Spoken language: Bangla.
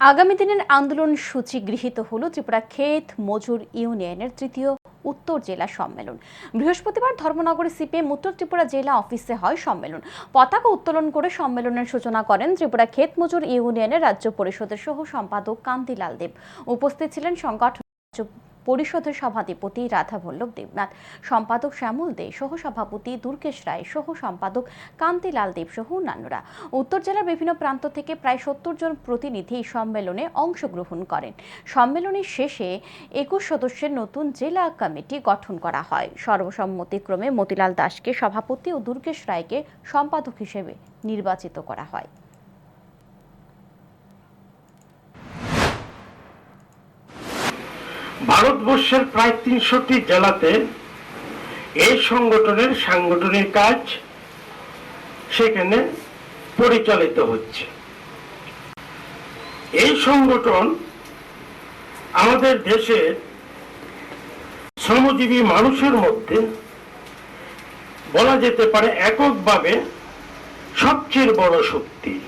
আগামী দিনের আন্দোলন সূচি গৃহীত হল ত্রিপুরা ক্ষেত মজুর ইউনিয়নের তৃতীয় উত্তর জেলা সম্মেলন। বৃহস্পতিবার ধর্মনগরে সিপিএম উত্তর ত্রিপুরা জেলা অফিসে হয় সম্মেলন। পতাকা উত্তোলন করে সম্মেলনের সূচনা করেন ত্রিপুরা ক্ষেত মজুর ইউনিয়নের রাজ্য পরিষদের সহ সম্পাদক কান্তিলাল দেব। উপস্থিত ছিলেন সংগঠন পরিষদের সভাধিপতি রাধা বল্লভ দেবনাথ, সম্পাদক শ্যামল দে সহ সভাপতি দুর্গেশ রায় সহ সম্পাদক কান্তিলাল দেব সহ অন্যান্যরা। উত্তর জেলার বিভিন্ন প্রান্ত থেকে প্রায় সত্তর জন প্রতিনিধি সম্মেলনে অংশগ্রহণ করেন। সম্মেলনের শেষে একুশ সদস্যের নতুন জেলা কমিটি গঠন করা হয়। সর্বসম্মতিক্রমে মতিলাল দাসকে সভাপতি ও দুর্গেশ রায়কে সম্পাদক হিসেবে নির্বাচিত করা হয়। ভারতবর্ষের প্রায় তিনশোটি জেলাতে এই সংগঠনের সাংগঠনিক কাজ সেখানে পরিচালিত হচ্ছে। এই সংগঠন আমাদের দেশের শ্রমজীবী মানুষের মধ্যে বলা যেতে পারে এককভাবে সবচেয়ে বড় শক্তি।